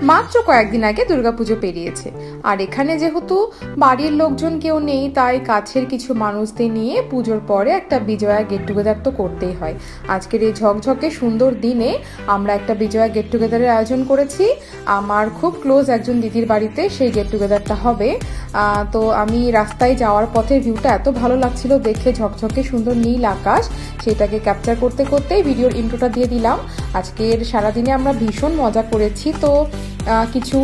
মাত্র কয়েকদিন আগে দুর্গাপুজো পেরিয়েছে। আর এখানে যেহেতু বাড়ির লোকজন কেউ নেই, তাই কাছের কিছু মানুষদের নিয়ে পুজোর পরে একটা বিজয়া গেট টুগেদার তো করতেই হয়। আজকের এই ঝকঝকে সুন্দর দিনে আমরা একটা বিজয়া গেট টুগেদারের আয়োজন করেছি। আমার খুব ক্লোজ একজন দিদির বাড়িতে সেই গেট টুগেদারটা হবে। তো আমি রাস্তায় যাওয়ার পথের ভিউটা এত ভালো লাগছিল দেখে ঝকঝকে সুন্দর নীল আকাশ, সেটাকে ক্যাপচার করতে করতেই ভিডিওর ইন্ট্রোটা দিয়ে দিলাম। আজকের সারাদিনে আমরা ভীষণ মজা করেছি, তো কিছু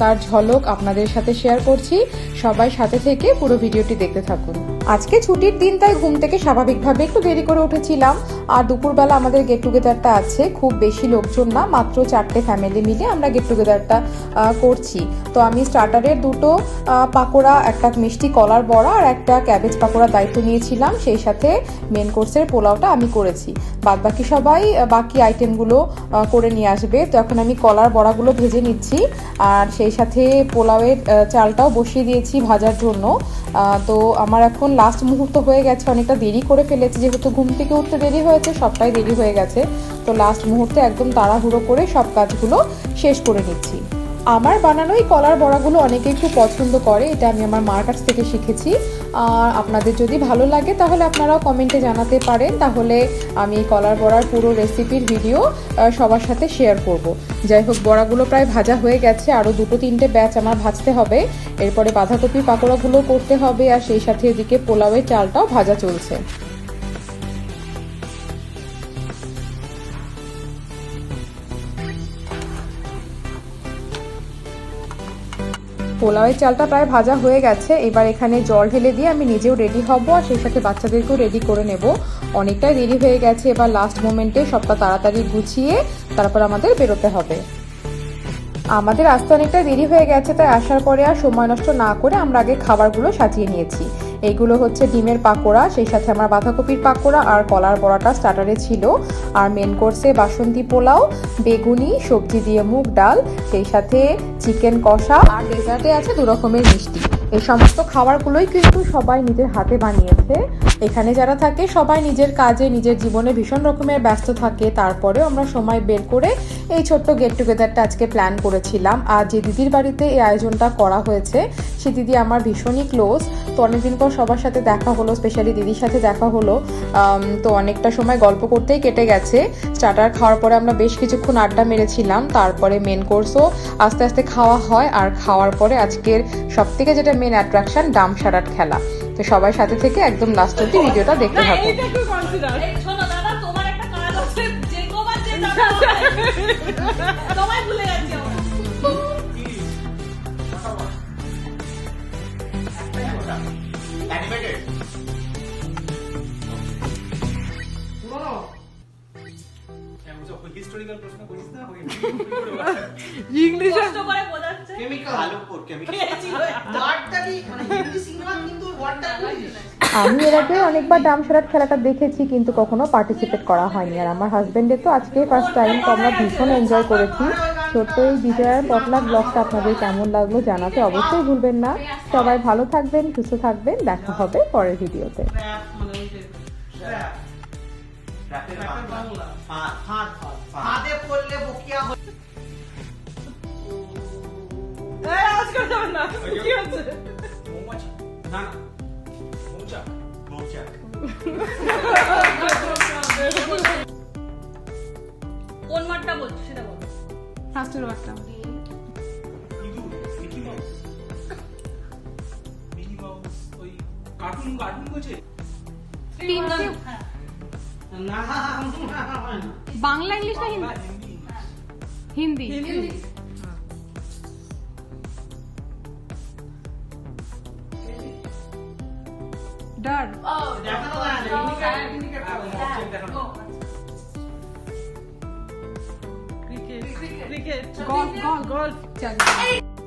তার ঝলক আপনাদের সাথে শেয়ার করছি। সবাই সাথে থেকে পুরো ভিডিওটি দেখতে থাকুন। আজকে ছুটির দিন, তাই ঘুম থেকে স্বাভাবিকভাবে একটু দেরি করে উঠেছিলাম। আর দুপুরবেলা আমাদের গেট টুগেদারটা আছে, খুব বেশি লোকজন না, মাত্র চারটে ফ্যামিলি মিলে আমরা গেট টুগেদারটা করছি। তো আমি স্টার্টারের দুটো পাকোড়া, একটা মিষ্টি কলার বড়া আর একটা ক্যাবেজ পাকোড়ার দায়িত্ব নিয়েছিলাম। সেই সাথে মেন কোর্সের পোলাওটা আমি করেছি। বাদ বাকি সবাই বাকি আইটেমগুলো করে নিয়ে আসবে। তো এখন আমি কলার বড়াগুলো ভেজে নিচ্ছি। আর সেই সাথে পোলাওয়ের চালটাও বসিয়ে দিয়েছি ভাজার জন্য। তো আমার এখন লাস্ট মুহূর্ত হয়ে গেছে। অনেকটা দেরি করে ফেলেছি। যেহেতু ঘুম থেকে উঠতে দেরি হয়েছে, সবটাই দেরি হয়ে গেছে। তো লাস্ট মুহূর্তে একদম তাড়াহুড়ো করে সব কাজগুলো শেষ করে নিচ্ছি। আমার বানানো এই কলার বড়াগুলো অনেকেই খুব পছন্দ করে, এটা আমি আমার মার কাছ থেকে শিখেছি। আর আপনাদের যদি ভালো লাগে তাহলে আপনারাও কমেন্টে জানাতে পারেন, তাহলে আমি কলার বড়ার পুরো রেসিপির ভিডিও সবার সাথে শেয়ার করব। যাই হোক, বড়াগুলো প্রায় ভাজা হয়ে গেছে আরও দুটো তিনটে ব্যাচ আমার ভাজতে হবে। এরপরে বাঁধাকপি পাকোড়াগুলো করতে হবে, আর সেই সাথে এদিকে পোলাওয়ের চালটাও ভাজা চলছে। পোলাওয়ের চালটা প্রায় ভাজা হয়ে গেছে। এবার এখানে জল ঢেলে দিয়ে আমি নিজেও রেডি হব আর সেই সাথে বাচ্চাদেরকেও রেডি করে নেব। অনেকটাই দেরি হয়ে গেছে এবার লাস্ট মোমেন্টে সবটা তাড়াতাড়ি গুছিয়ে তারপর আমাদের বেরোতে হবে। আমাদের আসতে অনেকটা দেরি হয়ে গেছে, তাই আসার পরে আর সময় নষ্ট না করে আমরা আগে খাবারগুলো সাজিয়ে নিয়েছি। এইগুলো হচ্ছে ডিমের পাকোড়া, সেই সাথে আমার বাঁধাকপির পাকোড়া আর কলার বড়াটা স্টার্টারে ছিল। আর মেন কোর্সে বাসন্তী পোলাও, বেগুনি, সবজি দিয়ে মুগ ডাল, সেই সাথে চিকেন কষা আর ডেজার্টে আছে দু রকমের মিষ্টি। এই সমস্ত খাবারগুলোই কিন্তু সবাই নিজের হাতে বানিয়েছে। এখানে যারা থাকে, সবাই নিজের কাজে, নিজের জীবনে ভীষণ রকমের ব্যস্ত থাকে। তারপরেও আমরা সময় বের করে এই ছোট্ট গেট টুগেদারটা আজকে প্ল্যান করেছিলাম। আর যে দিদির বাড়িতে এই আয়োজনটা করা হয়েছে, সে দিদি আমার ভীষণই ক্লোজ তো অনেকদিন পর সবার সাথে দেখা হলো স্পেশালি দিদির সাথে দেখা হলো। তো অনেকটা সময় গল্প করতেই কেটে গেছে। স্টার্টার খাওয়ার পরে আমরা বেশ কিছুক্ষণ আড্ডা মেরেছিলাম। তারপরে মেন কোর্সও আস্তে আস্তে খাওয়া হয়। আর খাওয়ার পরে আজকের সব থেকে যেটা মেন অ্যাট্রাকশন ডাম সারাট খেলা। তো সবাই সাথে থেকে একদম লাস্ট অব্দি ভিডিওটা দেখতে থাকুন হিস্টোরিক্যাল প্রশ্ন করিস না ইংলিশে কষ্ট করে বোঝাচ্ছে। কেমিক্যাল আলোকপুর কেমিক্যাল কি? মানে হিন্দি সিনেমা কিন্তু ওয়ার্ডটা আমি এর আগে অনেকবার ডাম সারাট খেলাটা দেখেছি কিন্তু কখনো পার্টিসিপেট করা হয়নি। আর আমার হাজবেন্ডের তো আজকে ফার্স্ট টাইম তো আমরা ভীষণ এনজয় করেছি। ছোট্ট এই বিজয়ার পটলাক ব্লগটা আপনাদের কেমন লাগল জানাতে অবশ্যই ভুলবেন না। সবাই ভালো থাকবেন সুস্থ থাকবেন। দেখা হবে পরের ভিডিওতে। না। কোন মাঠটা বলছো সেটা বলো। ফার্স্টের কার্টুন কার্টুন বলছে? হ্যাঁ। বাংলা ইংলিশ না Bangla, Hindi. Done. Oh, that's not allowed. You think I can get out of here? Cricket. Cricket. Golf, golf, golf.